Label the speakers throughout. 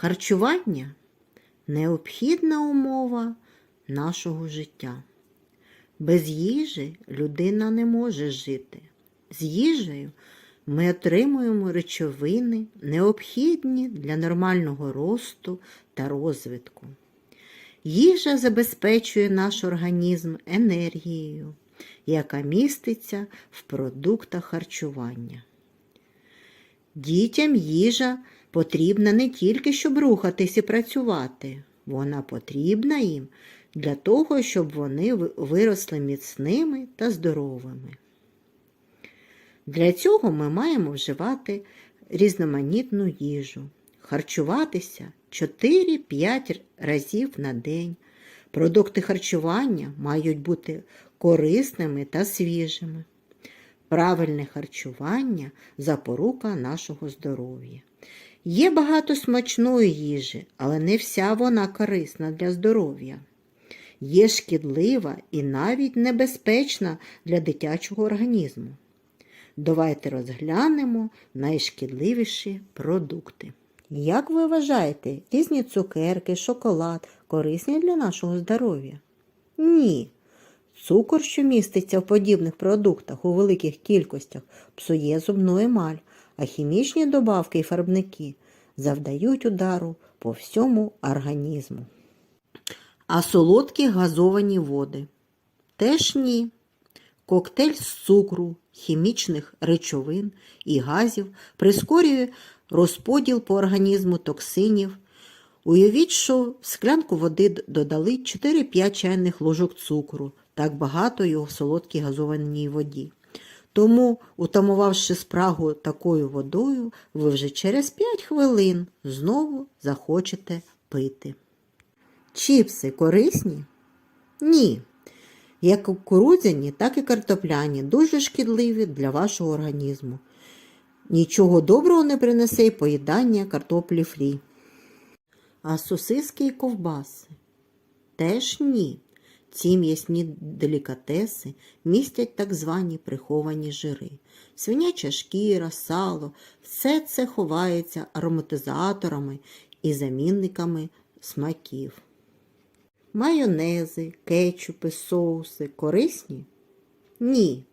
Speaker 1: Харчування необхідна умова нашого життя. Без їжі людина не може жити. З їжею ми отримуємо речовини, необхідні для нормального росту та розвитку. Їжа забезпечує наш організм енергією, яка міститься в продуктах харчування. Дітям їжа потрібна не тільки, щоб рухатись і працювати, вона потрібна їм для того, щоб вони виросли міцними та здоровими. Для цього ми маємо вживати різноманітну їжу, харчуватися 4-5 разів на день. Продукти харчування мають бути корисними та свіжими. Правильне харчування запорука нашого здоров'я. Є багато смачної їжі, але не вся вона корисна для здоров'я. Є шкідлива і навіть небезпечна для дитячого організму. Давайте розглянемо найшкідливіші продукти. Як ви вважаєте, різні цукерки, шоколад корисні для нашого здоров'я? Ні. Цукор, що міститься в подібних продуктах у великих кількостях, псує зубну емаль, а хімічні добавки і фарбники завдають удару по всьому організму. А солодкі газовані води? Теж ні. Коктейль з цукру, хімічних речовин і газів прискорює розподіл по організму токсинів. Уявіть, що в склянку води додали 4-5 чайних ложок цукру, так багато його в солодкій газованій воді. Тому, утамувавши спрагу такою водою, ви вже через 5 хвилин знову захочете пити. Чіпси корисні? Ні. Як кукурудзяні, так і картопляні дуже шкідливі для вашого організму. Нічого доброго не принесе й поїдання картоплі фрі. А сосиски і ковбаси? Теж ні. Ці м'ясні делікатеси містять так звані приховані жири. Свиняча шкіра, сало все це ховається ароматизаторами і замінниками смаків. Майонези, кетчупи, соуси корисні? Ні.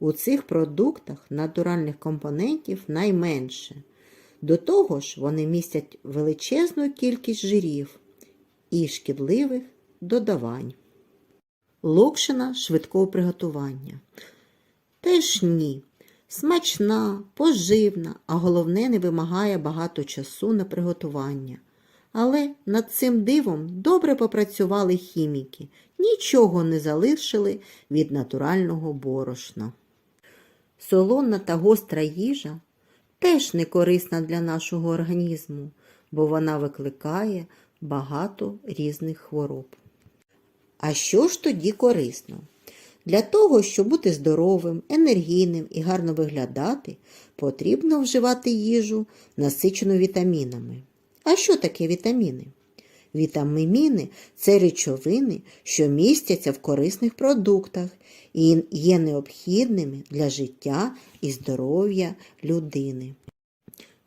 Speaker 1: У цих продуктах натуральних компонентів найменше. До того ж, вони містять величезну кількість жирів і шкідливих додавань. Локшина швидкого приготування. Теж ні. Смачна, поживна, а головне не вимагає багато часу на приготування. Але над цим дивом добре попрацювали хіміки, нічого не залишили від натурального борошна. Солона та гостра їжа теж не корисна для нашого організму, бо вона викликає багато різних хвороб. А що ж тоді корисно? Для того, щоб бути здоровим, енергійним і гарно виглядати, потрібно вживати їжу, насичену вітамінами. А що таке вітаміни? Вітаміни це речовини, що містяться в корисних продуктах і є необхідними для життя і здоров'я людини.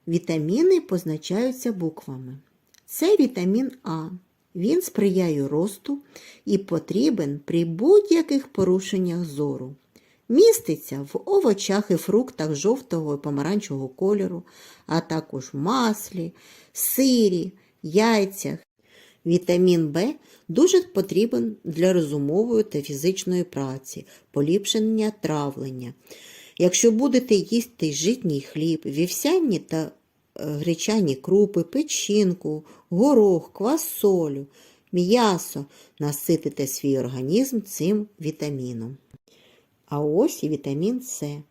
Speaker 1: Вітаміни позначаються буквами. Це вітамін А. Він сприяє росту і потрібен при будь-яких порушеннях зору. Міститься в овочах і фруктах жовтого і помаранчевого кольору, а також маслі, сирі, яйцях. Вітамін В дуже потрібен для розумової та фізичної праці, поліпшення травлення. Якщо будете їсти житній хліб, вівсяні та гречані крупи, печінку, горох, квасолю, м'ясо, наситите свій організм цим вітаміном. А ось і вітамін С,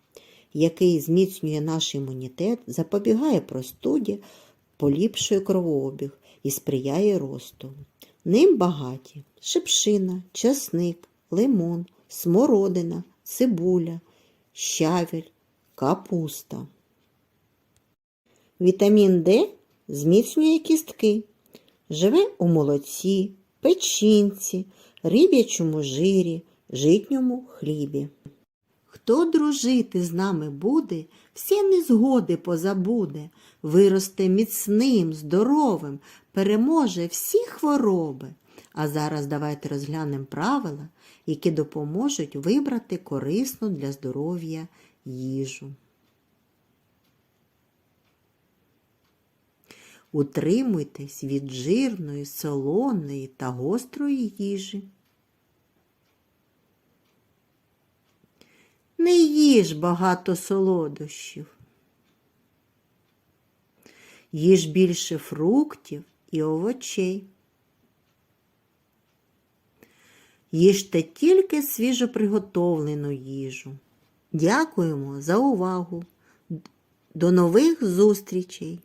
Speaker 1: який зміцнює наш імунітет, запобігає простуді, поліпшує кровообіг і сприяє росту. Ним багаті шипшина, часник, лимон, смородина, цибуля, щавель, капуста. Вітамін Д зміцнює кістки. Живе у молоці, печінці, риб'ячому жирі, житньому хлібі. Хто дружити з нами буде, всі незгоди позабуде, виросте міцним, здоровим, переможе всі хвороби. А зараз давайте розглянемо правила, які допоможуть вибрати корисну для здоров'я їжу. Утримуйтесь від жирної, солоної та гострої їжі. Не їж багато солодощів. Їж більше фруктів і овочей. Їжте тільки свіжоприготовлену їжу. Дякуємо за увагу. До нових зустрічей!